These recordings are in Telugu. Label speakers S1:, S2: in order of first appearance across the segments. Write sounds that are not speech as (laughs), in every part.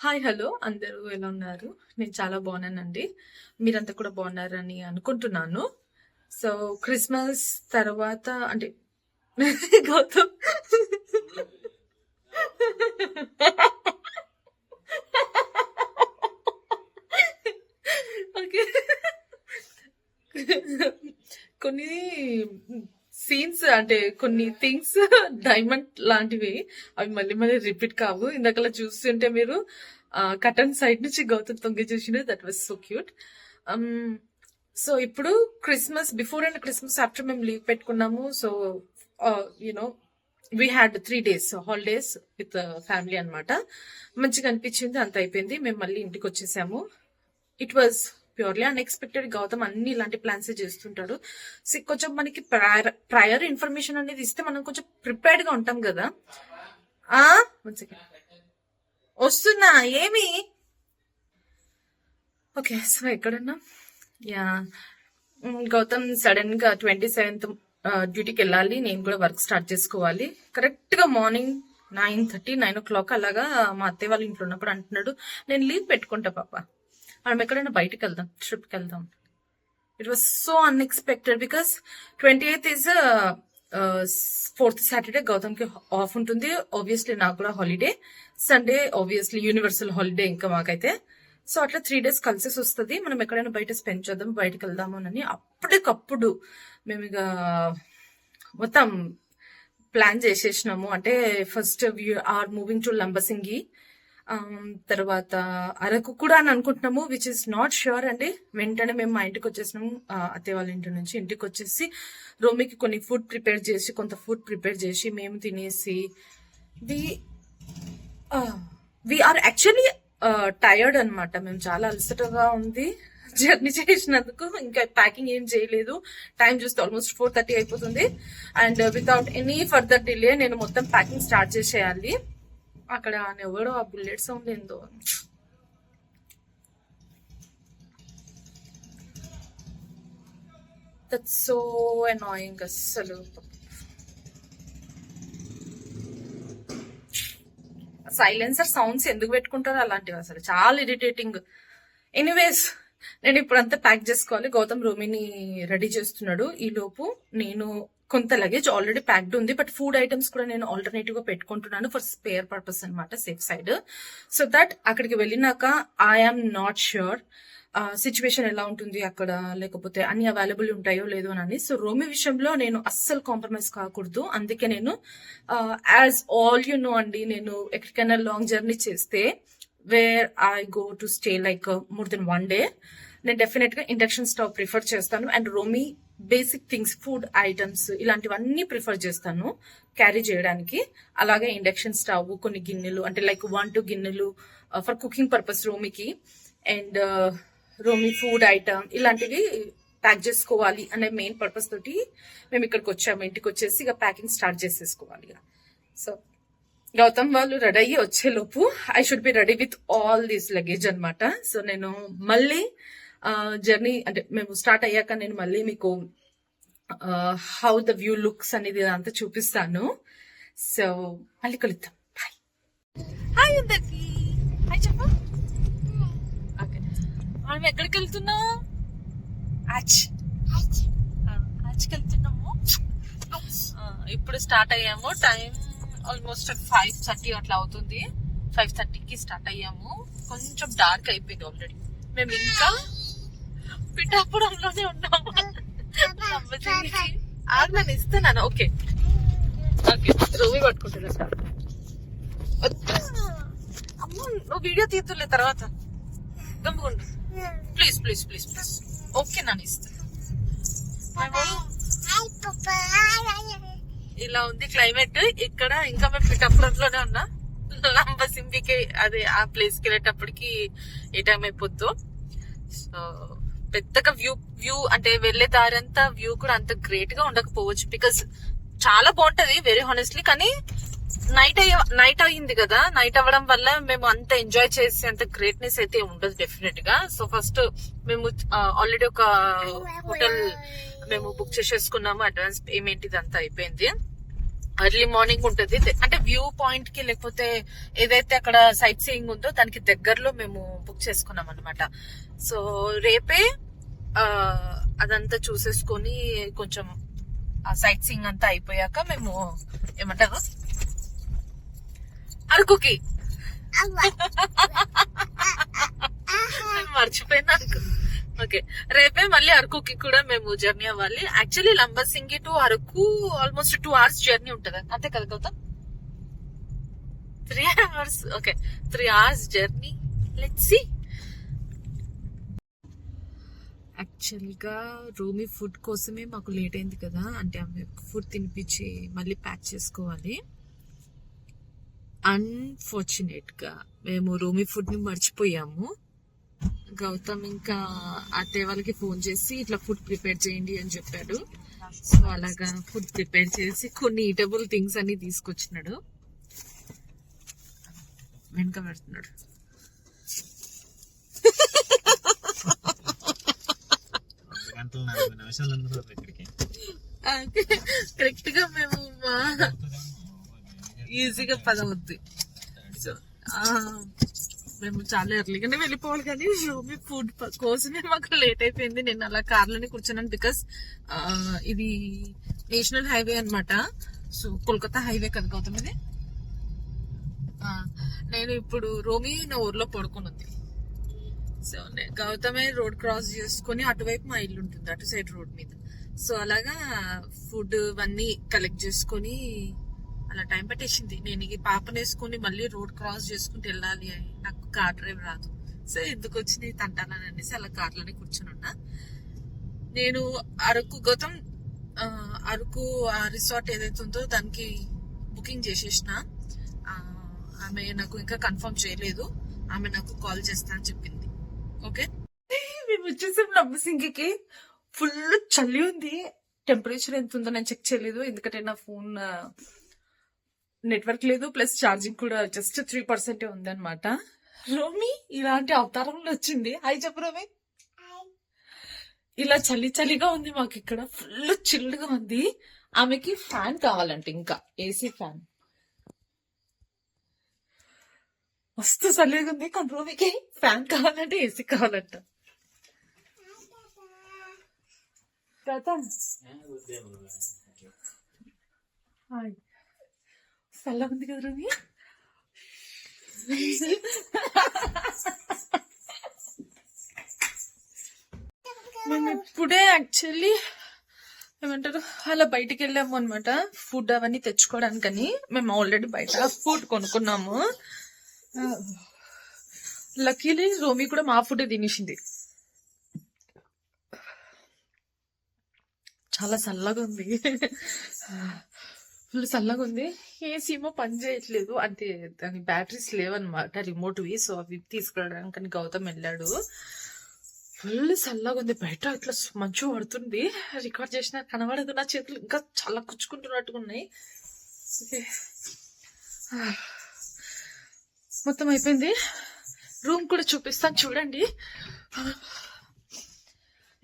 S1: Hi hello. అందరూ ఎలా ఉన్నారు? నేను చాలా బాగున్నానండి. మీరంతా కూడా బాగున్నారని అనుకుంటున్నాను. సో క్రిస్మస్ తర్వాత అంటే (laughs) గౌతమ్. (laughs) ఓకే. కొన్ని సీన్స్ అంటే కొన్ని థింగ్స్ డైమండ్ లాంటివి అవి మళ్ళీ మళ్ళీ రిపీట్ కావు. ఇందాకలా చూస్తుంటే మీరు కటన్ సైడ్ నుంచి గౌతమ్ తొంగి చూసిన that was so cute so ఇప్పుడు Christmas before and Christmas after మేము లీవ్ పెట్టుకున్నాము. So you know we had three days holidays with family అన్నమాట. మంచిగా అనిపించింది అంత అయిపోయింది. మేము మళ్ళీ ఇంటికి వచ్చేసాము. It was purely unexpected Gautam అన్ని ఇలాంటి ప్లాన్స్ చేస్తుంటాడు. సో కొంచెం మనకి ప్రయర్ ప్రయర్ ఇన్ఫర్మేషన్ అనేది ఇస్తే మనం కొంచెం ప్రిపేర్డ్గా ఉంటాం కదా. ఆ? వస్తున్నా ఏమి? ఓకే సో ఎక్కడున్నా? యా. గౌతమ్ సడన్గా ట్వంటీ సెవెంత్ డ్యూటీకి వెళ్ళాలి. నేను కూడా వర్క్ స్టార్ట్ చేసుకోవాలి. కరెక్ట్గా morning nine thirty nine o'clock అలాగా మా అత్తయ్య వాళ్ళ ఇంట్లో ఉన్నప్పుడు అంటున్నాడు నేను లీవ్ పెట్టుకుంటా పాప. మనం ఎక్కడైనా బయటకు వెళ్దాం ట్రిప్కి వెళ్దాం. It was so unexpected because twenty eighth is fourth Saturday గౌతమ్కి off ఉంటుంది. ఆబ్వియస్లీ నాకు కూడా holiday Sunday obviously universal holiday ఇంకా మాకైతే. సో అట్లా త్రీ డేస్ కలిసేసి వస్తుంది. మనం ఎక్కడైనా బయట స్పెండ్ చేద్దాం బయటకు వెళ్దాము అని అప్పటికప్పుడు మేము ఇక మొత్తం ప్లాన్ చేసేసినాము. అంటే first are moving to Lambasingi తర్వాత అరకు కూడా అని అనుకుంటున్నాము విచ్ ఇస్ నాట్ ష్యూర్ అండి. వెంటనే మేము మా ఇంటికి వచ్చేసినాము అత్తే వాళ్ళ ఇంటి నుంచి ఇంటికి వచ్చేసి రోమికి కొన్ని ఫుడ్ ప్రిపేర్ చేసి కొంత ఫుడ్ ప్రిపేర్ చేసి మేము తినేసి వి ఆర్ యాక్చువల్లీ టయర్డ్ అన్నమాట. మేము చాలా అలసటగా ఉంది. జర్నీ చేసినందుకు ఇంకా ప్యాకింగ్ ఏం చేయలేదు. టైం చూస్తే ఆల్మోస్ట్ ఫోర్ థర్టీ అయిపోతుంది. And without any further delay నేను మొత్తం ప్యాకింగ్ స్టార్ట్ చేసేయాలి. అక్కడ ఆయన ఎవడో ఆ బుల్లెట్ సౌండ్ ఏందో. దట్ సో అనాయింగ్ అస్సలు. సైలెన్సర్ సౌండ్స్ ఎందుకు పెట్టుకుంటారో అలాంటివి అసలు? చాలా ఇరిటేటింగ్ ఎనీవేస్ నేను ఇప్పుడంతా ప్యాక్ చేసుకోవాలి. గౌతమ్ రూమిని రెడీ చేస్తున్నాడు. ఈ లోపు నేను కొంత లగేజ్ ఆల్రెడీ ప్యాక్డ్ ఉంది బట్ ఫుడ్ ఐటమ్స్ కూడా నేను ఆల్టర్నేటివ్గా పెట్టుకుంటున్నాను ఫర్ స్పేర్ పర్పస్ అన్నమాట సేఫ్ సైడ్ సో దట్ అక్కడికి వెళ్ళినాక ఐఎమ్ నాట్ ష్యూర్ సిచ్యువేషన్ ఎలా ఉంటుంది అక్కడ లేకపోతే అన్ని అవైలబుల్ ఉంటాయో లేదో అని. సో రోమి విషయంలో నేను అస్సలు కాంప్రమైజ్ కాకూడదు. అందుకే నేను యాజ్ ఆల్ యు నో అండి నేను ఎక్కడికైనా లాంగ్ జర్నీ చేస్తే where I go to stay like more than one day నేను డెఫినెట్గా ఇండక్షన్ స్టవ్ ప్రిఫర్ చేస్తాను. And Romi basic things food items ఇలాంటివన్నీ ప్రిఫర్ చేస్తాను క్యారీ చేయడానికి. అలాగే ఇండక్షన్ స్టవ్ కొన్ని గిన్నెలు అంటే లైక్ వన్ టూ గిన్నెలు ఫర్ కుకింగ్ పర్పస్ రోమికి. And uh, Romi food item ఇలాంటివి ప్యాక్ చేసుకోవాలి అనే మెయిన్ పర్పస్ తోటి మేము ఇక్కడికి వచ్చాము. ఇంటికి వచ్చేసి ఇక ప్యాకింగ్ స్టార్ట్ చేసేసుకోవాలి ఇక. సో గౌతమ్ వాళ్ళు రెడీ అయ్యి వచ్చేలోపు I should be ready with all this luggage అనమాట సో నేను మళ్ళీ జర్నీ అంటే మేము స్టార్ట్ అయ్యాక నేను మళ్ళీ మీకు హౌ ద వ్యూ లుక్స్ అనేది అంతా చూపిస్తాను. సో మళ్ళీ కలుద్దాం. బాయ్ హాయ్ అందరికి. హాయ్ చెప్పు. ఓకే మనం ఎక్కడికి వెళ్తున్నాం? ఆచ్ ఆచ్కి వెళ్తున్నాము. ఇప్పుడు స్టార్ట్ అయ్యాము. టైం ఆల్మోస్ట్ ఫైవ్ థర్టీ అట్లా అవుతుంది. ఫైవ్ థర్టీకి స్టార్ట్ అయ్యాము. కొంచెం డార్క్ అయిపోయింది ఆల్రెడీ మేము ఇంకా పిఠాపురంలోనే ఉన్నాము నేను ఇస్తున్నాను. ఓకే. ఓకే రూమి పట్టుకుంటున్నా సార్. అమ్మ నువ్వు వీడియో తీతులే తర్వాత. గమ్ముకుండు please please please please. Okay నన్ను ఇస్తా మేము ఇలా ఉంది క్లైమేట్. ఇక్కడ ఇంకా మేము పిఠాపురంలోనే ఉన్నా. లంబసింగికి అదే ఆ ప్లేస్కి వెళ్ళేటప్పటికి ఏ టైం అయిపోద్దు. సో పెద్దగా వ్యూ వ్యూ అంటే వెళ్ళే దారి అంతా వ్యూ కూడా అంత గ్రేట్గా ఉండకపోవచ్చు. బికాస్ చాలా బాగుంటది వెరీ హానెస్ట్లీ కానీ నైట్ అయ్య నైట్ అయింది కదా. నైట్ అవ్వడం వల్ల మేము అంత ఎంజాయ్ చేసే అంత గ్రేట్నెస్ అయితే ఉండదు డెఫినెట్గా. సో ఫస్ట్ మేము ఆల్రెడీ ఒక హోటల్ మేము బుక్ చేసేసుకున్నాము అడ్వాన్స్ పేమెంట్ ఇదంతా అయిపోయింది. ఎర్లీ మార్నింగ్ ఉంటుంది. అంటే వ్యూ పాయింట్కి లేకపోతే ఏదైతే అక్కడ సైట్ సీయింగ్ ఉందో దానికి దగ్గరలో మేము బుక్ చేసుకున్నాం అనమాట సో రేపే అదంతా చూసేసుకొని కొంచెం ఆ సైట్ సీయింగ్ అంతా అయిపోయాక మేము ఏమంటారు? అరకుకి. నేను మర్చిపోయినా. అరకు ఓకే. రేపే మళ్ళీ అరకుకి కూడా మేము జర్నీ అవ్వాలి. Actually Lambasingi to Araku almost two hours journey ఉంటది. అంతే కదా Gautam? Three hours okay three hours journey let see యాక్చువల్గా రూమి రూమీ ఫుడ్ కోసమే మాకు లేట్ అయింది కదా. అంటే ఆమె ఫుడ్ తినిపించి మళ్ళీ ప్యాక్ చేసుకోవాలి. అన్ఫార్చునేట్గా మేము రూమీ ఫుడ్ని మర్చిపోయాము. గౌతమ్ ఇంకా అత్తయ్య వాళ్ళకి ఫోన్ చేసి ఇట్లా ఫుడ్ ప్రిపేర్ చేయండి అని చెప్పాడు. సో అలాగా ఫుడ్ ప్రిపేర్ చేసి కొన్ని ఈటబుల్ థింగ్స్ అన్ని తీసుకొచ్చినాడు. వెనక పెడుతున్నాడు. కరెక్ట్గా మేము ఈజీగా పదవద్ది సో ఆ, మేము చాలా ఎర్లీగానే వెళ్ళిపోవాలి కానీ రూమి ఫుడ్ కోసమే మాకు లేట్ అయిపోయింది. నేను అలా కార్లోనే కూర్చున్నాను బికాస్ ఇది నేషనల్ హైవే అనమాట సో కోల్కతా హైవే కదా గౌతమ్ ఇది నేను ఇప్పుడు రోమి నా ఊర్లో పడుకున్నది ఉంది సో గౌతమే రోడ్ క్రాస్ చేసుకుని అటువైపు మా ఇల్లు ఉంటుంది అటు సైడ్ రోడ్ మీద. సో అలాగా ఫుడ్ ఇవన్నీ కలెక్ట్ చేసుకొని చాలా టైం పట్టేసింది. నేను ఈ పాపనేసుకుని మళ్ళీ రోడ్ క్రాస్ చేసుకుంటూ వెళ్ళాలి అని. నాకు కార్ డ్రైవ్ రాదు. సో ఎందుకు వచ్చింది తంటానని అనేసి అలా కార్లోనే కూర్చొని ఉన్నా. నేను అరకు గతం అరకు ఆ రిసార్ట్ ఏదైతే ఉందో దానికి బుకింగ్ చేసేసిన. ఆమె నాకు ఇంకా కన్ఫర్మ్ చేయలేదు. ఆమె నాకు కాల్ చేస్తా అని చెప్పింది. ఓకే మేము వచ్చేసాం నమ్మసింగికి. ఫుల్ చలి ఉంది. టెంపరేచర్ ఎంత ఉందో నేను చెక్ చేయలేదు. ఎందుకంటే నా ఫోన్ నెట్వర్క్ లేదు ప్లస్ ఛార్జింగ్ కూడా జస్ట్ త్రీ పర్సెంట్ ఉంది అనమాట రోమి ఇలాంటి అవతారంలో వచ్చింది. హాయ్ చెప్పు రోమి. ఇలా చలి చలిగా ఉంది మాకు ఇక్కడ. ఫుల్ చిల్డ్గా ఉంది. ఆమెకి ఫ్యాన్ కావాలంట ఇంకా. ఏసీ ఫ్యాన్ మస్తు చలిగా ఉంది. కానీ రోమికి ఫ్యాన్ కావాలంటే ఏసీ కావాలంట. హాయ్ చల్లగా ఉంది కదా రోమి మేము ఇప్పుడే యాక్చువల్లీ ఏమంటారు అలా బయటికి వెళ్ళాము అనమాట ఫుడ్ అవన్నీ తెచ్చుకోవడానికని. మేము ఆల్రెడీ బయట ఫుడ్ కొనుక్కున్నాము. లక్కీలీ రోమి కూడా మా ఫుడ్ తినేసింది. చాలా చల్లగా ఉంది. ఫుల్ చల్లగా ఉంది. ఏసీ ఏమో పని చేయట్లేదు. అంటే దాని బ్యాటరీస్ లేవన్నమాట రిమోట్వి సో అవి తీసుకురావడానికి గౌతమ్ వెళ్ళాడు. ఫుల్ చల్లగా ఉంది. బయట ఇట్లా మంచు పడుతుంది. రికార్డ్ చేసిన కనబడదు. నా చేతులు ఇంకా చాలా కుచ్చుకుంటున్నట్టుగా ఉన్నాయి. మొత్తం అయిపోయింది. రూమ్ కూడా చూపిస్తాను. చూడండి.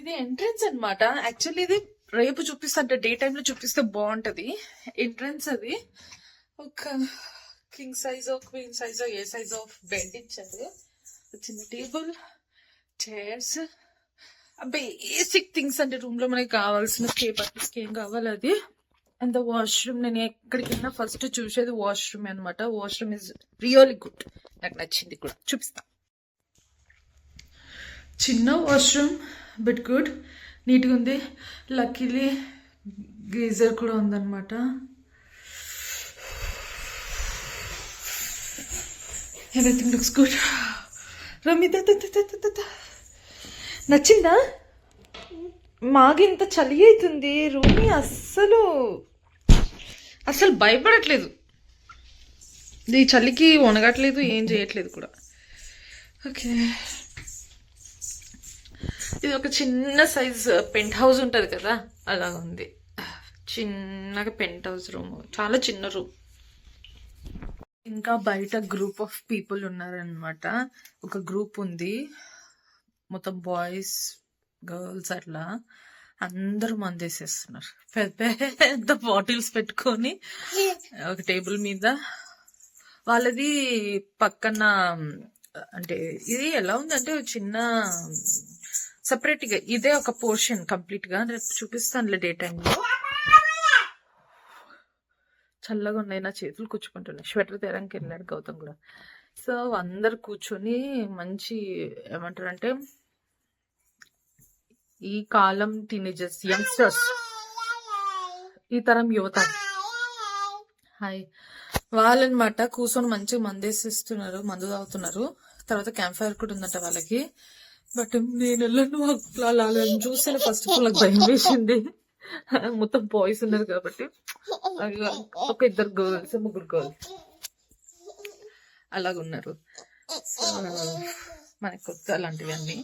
S1: ఇది ఎంట్రన్స్ అన్నమాట. యాక్చువల్లీ ఇది రేపు చూపిస్తా అంటే డే టైంలో చూపిస్తే బాగుంటుంది. ఎంట్రన్స్ అది. ఒక కింగ్ సైజో క్వీన్ సైజో ఏ సైజో ఆఫ్ బెడ్ ఇచ్చారు. చిన్న టేబుల్ చైర్స్ బేసిక్ థింగ్స్ అంటే రూమ్లో మనకి కావాల్సిన కేపర్స్ ఏం కావాలి అది? అండ్ ద వాష్రూమ్ నేను ఎక్కడికైనా ఫస్ట్ చూసేది వాష్రూమ్ అనమాట వాష్రూమ్ ఇస్ రియల్లీ గుడ్ నాకు నచ్చింది కూడా. చూపిస్తా. చిన్న వాష్రూమ్ బట్ గుడ్ నీట్గా ఉంది. లక్కీలీ గీజర్ కూడా ఉందన్నమాట. ఎవ్రీథింగ్ లుక్స్ గుడ్ రమి నచ్చిందా? మాకు ఇంత చలి అవుతుంది. రూమి అస్సలు అస్సలు భయపడట్లేదు. ఈ చలికి వనగట్లేదు ఏం చేయట్లేదు కూడా. ఓకే ఇది ఒక చిన్న సైజ్ పెంట్ హౌస్ ఉంటుంది కదా అలా ఉంది. చిన్నగా పెంట్ హౌస్ రూమ్ చాలా చిన్న రూమ్. ఇంకా బయట గ్రూప్ ఆఫ్ పీపుల్ ఉన్నారనమాట ఒక గ్రూప్ ఉంది. మొత్తం బాయ్స్ గర్ల్స్ అట్లా. అందరూ మందేసేస్తున్నారు. పెద్ద పెద్ద బాటిల్స్ పెట్టుకొని ఒక టేబుల్ మీద. వాళ్ళది పక్కన అంటే ఇది ఎలా ఉందంటే చిన్న సపరేట్గా ఇదే ఒక పోర్షన్ కంప్లీట్గా. రేపు చూపిస్తానులే డే టైంలో చల్లగా ఉన్నాయి నా చేతులు కూర్చుకుంటున్నాయి. స్వెటర్ తీరానికి వెళ్ళాడు గౌతమ్ కూడా. సో అందరు కూర్చొని మంచి ఏమంటారు అంటే ఈ కాలం టీనేజర్స్ యంగ్స్టర్స్ ఈ తరం యువత. హాయ్ వాళ్ళనమాట కూర్చొని మంచిగా మందేసిస్తున్నారు మందు తాగుతున్నారు. తర్వాత క్యాంప్ ఫైర్ కూడా ఉందంట వాళ్ళకి. బట్ నేను వెళ్ళను అలా చూస్తే ఫస్ట్ ఆఫ్ ఆల్ నాకు భయం వేసింది. మొత్తం బాయ్స్ ఉన్నారు కాబట్టి. ఒక ఇద్దరు గర్ల్స్ ముగ్గురు గర్ల్స్ అలాగున్నారు సో మనకు కొత్త అలాంటివన్నీ.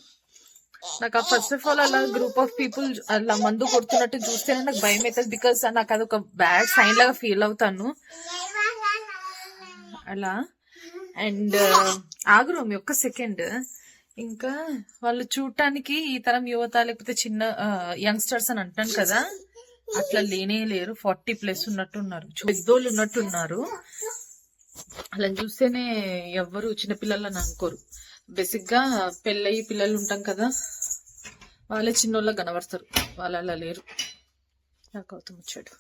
S1: నాకు ఆ ఫస్ట్ ఆఫ్ ఆల్ అలా గ్రూప్ ఆఫ్ పీపుల్ అలా మందు కొడుతున్నట్టు చూస్తేనే నాకు భయం అవుతుంది బికాస్ నాకు అది ఒక బ్యాడ్ సైన్ లాగా ఫీల్ అవుతాను. అలా. అండ్ ఆగురు మీ ఒక్క సెకండ్ ఇంకా వాళ్ళు చూడటానికి ఈ తరం యువత లేకపోతే చిన్న యంగ్స్టర్స్ అని అంటాను కదా అట్లా లేనే లేరు. ఫార్టీ ప్లస్ ఉన్నట్టున్నారు. పెద్దోళ్ళు ఉన్నట్టున్నారు. అలా చూస్తేనే ఎవ్వరు చిన్నపిల్లలని అనుకోరు. బేసిక్గా పెళ్ళయి పిల్లలు ఉంటాం కదా వాళ్ళే చిన్నోళ్ళ కనబడతారు వాళ్ళు అలా లేరు. నాకు అవుతాం వచ్చాడు.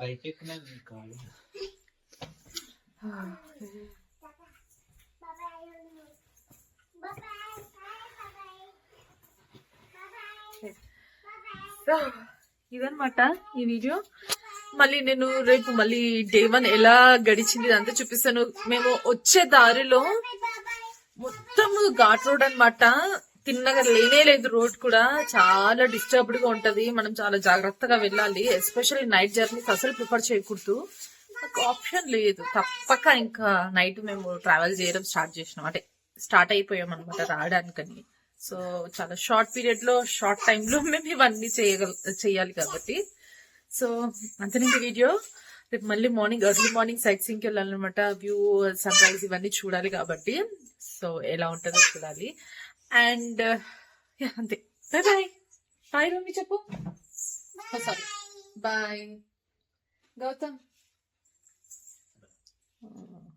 S2: పైకి
S1: సో ఇదనమాట ఈ వీడియో. మళ్ళీ నేను రేపు మళ్ళీ డే వన్ ఎలా గడిచింది అంతా చూపిస్తాను. మేము వచ్చే దారిలో మొత్తం ఘాట్ రోడ్ అన్నమాట. తిన్నగా లేనే లేదు రోడ్ కూడా. చాలా డిస్టర్బ్డ్గా ఉంటది. మనం చాలా జాగ్రత్తగా వెళ్ళాలి. ఎస్పెషల్లీ నైట్ జర్నీస్ అసలు ప్రిఫర్ చేయకూడదు. నాకు ఆప్షన్ లేదు. తప్పక ఇంకా నైట్ మేము ట్రావెల్ చేయడం స్టార్ట్ చేసినాం. అంటే స్టార్ట్ అయిపోయాం అనమాట రావడానికని. సో చాలా షార్ట్ పీరియడ్లో షార్ట్ టైమ్లో మేము ఇవన్నీ చేయగల చేయాలి కాబట్టి. సో అంతనండి వీడియో రేపు మళ్ళీ మార్నింగ్ ఎర్లీ మార్నింగ్ సైట్ సింగ్కి వెళ్ళాలన్నమాట. వ్యూ సన్ రైజ్ ఇవన్నీ చూడాలి కాబట్టి. సో ఎలా ఉంటుందో చూడాలి. అండ్ అంతే. బాయ్ బాయ్ బాయ్ మమ్మీ చెప్పు. Sorry bye Gautam Mm.